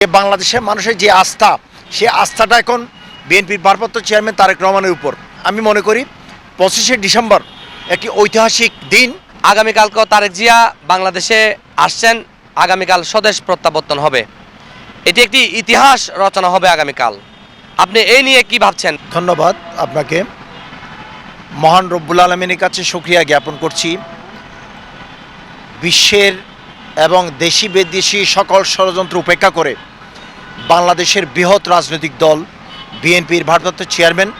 যে বাংলাদেশের মানুষের যে আস্থা সে আস্থাটা এখন বিএনপির ভারপ্রাপ্ত চেয়ারম্যান তারেক রহমানের উপর। আমি মনে করি পঁচিশে ডিসেম্বর একটি ঐতিহাসিক দিন। আগামীকালকেও তারেক জিয়া বাংলাদেশে আসছেন আগামীকাল স্বদেশ প্রত্যাবর্তন হবে। এটি একটি ইতিহাস রচনা হবে আগামীকাল। আপনি এই নিয়ে কি ভাবছেন? ধন্যবাদ আপনাকে। মহান রব্বুল আলমিনের কাছে সুক্রিয়া জ্ঞাপন করছি। বিশ্বের এবং দেশি বিদেশি সকল ষড়যন্ত্র উপেক্ষা করে বাংলাদেশের বৃহৎ রাজনৈতিক দল বিএনপির ভারপ্রাপ্ত চেয়ারম্যান,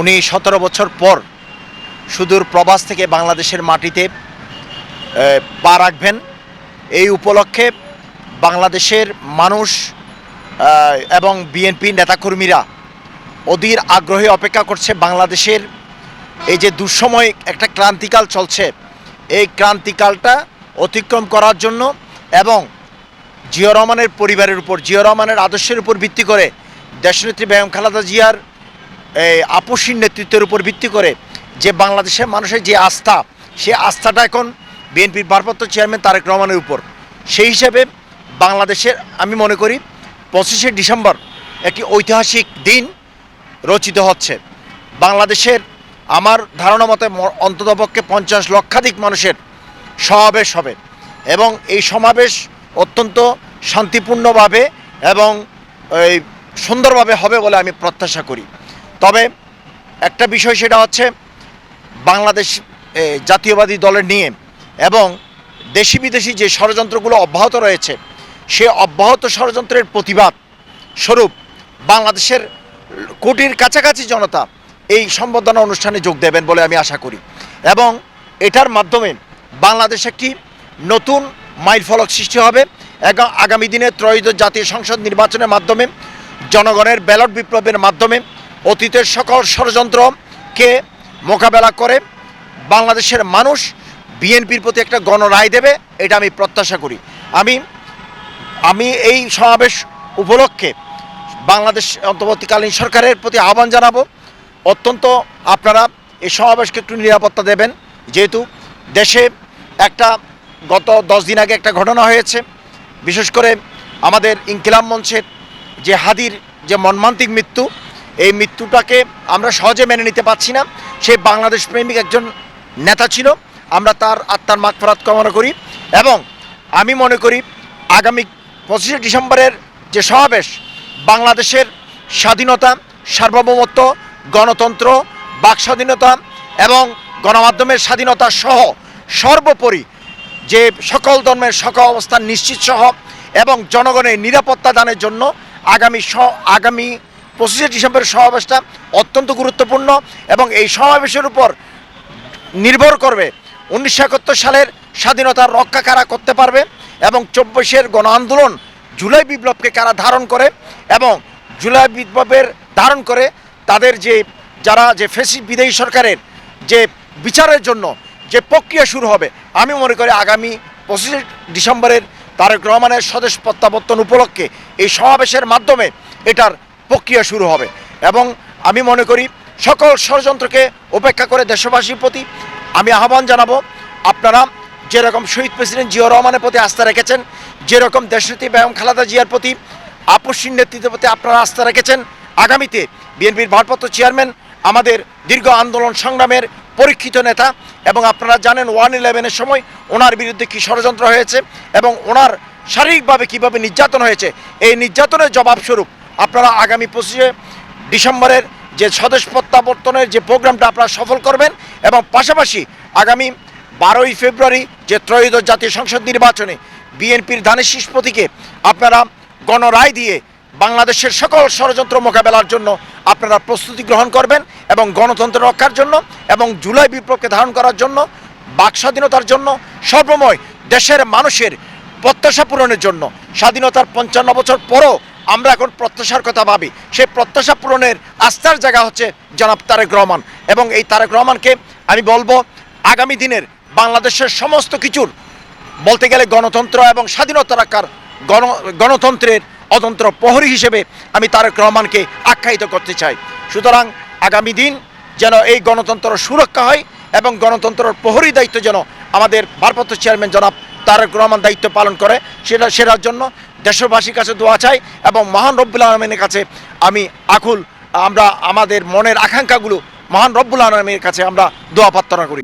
উনি সতেরো বছর পর সুদূর প্রবাস থেকে বাংলাদেশের মাটিতে পা রাখবেন। এই উপলক্ষে বাংলাদেশের মানুষ এবং বিএনপি নেতাকর্মীরা অধীর আগ্রহে অপেক্ষা করছে বাংলাদেশের এই যে দুঃসময় একটা ক্রান্তিকাল চলছে, এই ক্রান্তিকালটা অতিক্রম করার জন্য এবং জিয়া রহমানের পরিবারের উপর, জিয়া রহমানের আদর্শের উপর ভিত্তি করে দেশনেত্রী বেগম খালেদা জিয়ার এই আপসীর নেতৃত্বের উপর ভিত্তি করে যে বাংলাদেশের মানুষের যে আস্থা, সে আস্থাটা এখন বিএনপির ভারপ্রাপ্ত চেয়ারম্যান তারেক রহমানের উপর। সেই হিসাবে বাংলাদেশের, আমি মনে করি, পঁচিশে ডিসেম্বর একটি ঐতিহাসিক দিন রচিত হচ্ছে। বাংলাদেশের আমার ধারণা মতে অন্ততপক্ষে পঞ্চাশ লক্ষাধিক মানুষের সমাবেশ হবে এবং এই সমাবেশ অত্যন্ত শান্তিপূর্ণভাবে এবং এই সুন্দরভাবে হবে বলে আমি প্রত্যাশা করি। তবে একটা বিষয় সেটা হচ্ছে বাংলাদেশ জাতীয়বাদী দলের নিয়ে এবং দেশি বিদেশি যে ষড়যন্ত্রগুলো অব্যাহত রয়েছে, সে অব্যাহত ষড়যন্ত্রের প্রতিবাদ স্বরূপ বাংলাদেশের কোটির কাছাকাছি জনতা এই সম্বর্ধনা অনুষ্ঠানে যোগ দেবেন বলে আমি আশা করি এবং এটার মাধ্যমে বাংলাদেশ একটি নতুন মাইল ফলক সৃষ্টি হবে। এবং আগামী দিনে ত্রয়োদশ জাতীয় সংসদ নির্বাচনের মাধ্যমে, জনগণের ব্যালট বিপ্লবের মাধ্যমে অতীতের সকল ষড়যন্ত্রকে মোকাবেলা করে, বাংলাদেশের মানুষ বিএনপির প্রতি একটা গণরায় দেবে, এটা আমি প্রত্যাশা করি। আমি আমি এই সমাবেশ উপলক্ষে বাংলাদেশ অন্তর্বর্তীকালীন সরকারের প্রতি আহ্বান জানাব। অত্যন্ত আপনারা এই সমাবেশকে একটু নিরাপত্তা দেবেন, যেহেতু দেশে একটা গত দশ দিন আগে একটা ঘটনা হয়েছে। বিশেষ করে আমাদের ইনকিলাম মঞ্চের যে হাদির যে মর্মান্তিক মৃত্যু, এই মৃত্যুটাকে আমরা সহজে মেনে নিতে পারছি না। সে বাংলাদেশ প্রেমিক একজন নেতা ছিল, আমরা তার আত্মার মাগফরাত কামনা করি এবং আমি মনে করি আগামী পঁচিশে ডিসেম্বরের যে সমাবেশ, বাংলাদেশের স্বাধীনতা, সার্বভৌমত্ব, গণতন্ত্র, বাক স্বাধীনতা এবং গণমাধ্যমের স্বাধীনতা সহ সর্বোপরি যে সকল ধর্মের সকল অবস্থান নিশ্চিত সহ এবং জনগণের নিরাপত্তা দানের জন্য আগামী স, আগামী পঁচিশে ডিসেম্বরের সমাবেশটা অত্যন্ত গুরুত্বপূর্ণ এবং এই সমাবেশের উপর নির্ভর করবে উনিশশো একাত্তর সালের স্বাধীনতার রক্ষা কারা করতে পারবে এবং চব্বিশের গণ আন্দোলন জুলাই বিপ্লবকে কারা ধারণ করে এবং জুলাই বিপ্লবের ধারণ করে তাদের যে, যারা যে ফেসি বিদেশি সরকারের যে বিচারের জন্য যে প্রক্রিয়া শুরু হবে, আমি মনে করি আগামী পঁচিশে ডিসেম্বরের তারেক রহমানের স্বদেশ প্রত্যাবর্তন উপলক্ষে এই সমাবেশের মাধ্যমে এটার প্রক্রিয়া শুরু হবে। এবং আমি মনে করি সকল ষড়যন্ত্রকে উপেক্ষা করে দেশবাসীর প্রতি আমি আহ্বান জানাব, আপনারা যেরকম শহীদ প্রেসিডেন্ট জিয়া রহমানের প্রতি আস্থা রেখেছেন, যেরকম দেশনীতি বেগম খালাদা জিয়ার প্রতি আপসীন নেতৃত্বের প্রতি আপনারা আস্থা রেখেছেন, আগামীতে বিএনপির ভারপ্রাপ্ত চেয়ারম্যান আমাদের দীর্ঘ আন্দোলন সংগ্রামের পরীক্ষিত নেতা এবং আপনারা জানেন ওয়ান ইলেভেনের সময় ওনার বিরুদ্ধে কী ষড়যন্ত্র হয়েছে এবং ওনার শারীরিকভাবে কীভাবে নির্যাতন হয়েছে, এই নির্যাতনের জবাবস্বরূপ আপনারা আগামী পঁচিশে ডিসেম্বরের যে স্বদেশ প্রত্যাবর্তনের যে প্রোগ্রামটা আপনারা সফল করবেন এবং পাশাপাশি আগামী বারোই ফেব্রুয়ারি যে ত্রয়োদশ জাতীয় সংসদ নির্বাচনে বিএনপির ধানের শীষ আপনারা গণরায় দিয়ে বাংলাদেশের সকল ষড়যন্ত্র মোকাবেলার জন্য আপনারা প্রস্তুতি গ্রহণ করবেন এবং গণতন্ত্র রক্ষার জন্য এবং জুলাই বিপ্লবকে ধারণ করার জন্য, বাক স্বাধীনতার জন্য, সর্বময় দেশের মানুষের প্রত্যাশা পূরণের জন্য। স্বাধীনতার পঞ্চান্ন বছর পরও আমরা এখন প্রত্যাশার কথা ভাবি। সেই প্রত্যাশা পূরণের আস্থার জায়গা হচ্ছে জনাব তারেক রহমান। এবং এই তারেক রহমানকে আমি বলব, আগামী দিনের বাংলাদেশের সমস্ত কিছুর বলতে গেলে গণতন্ত্র এবং স্বাধীনতা রাখার গণ, গণতন্ত্রের অতন্ত্র প্রহরী হিসেবে আমি তারেক রহমানকে আখ্যায়িত করতে চাই। সুতরাং আগামী দিন যেন এই গণতন্ত্র সুরক্ষা হয় এবং গণতন্ত্রের প্রহরী দায়িত্ব যেন আমাদের ভারপ্রাপ্ত চেয়ারম্যান জনাব তারেক রহমান দায়িত্ব পালন করে, সেটা, সেটার জন্য দেশবাসীর কাছে দোয়া চাই এবং মহান রব্বুল আলমিনের কাছে আমি আকুল। আমরা, আমাদের মনের আকাঙ্ক্ষাগুলো মহান রব্বুল আলমীর কাছে আমরা দোয়া প্রার্থনা করি।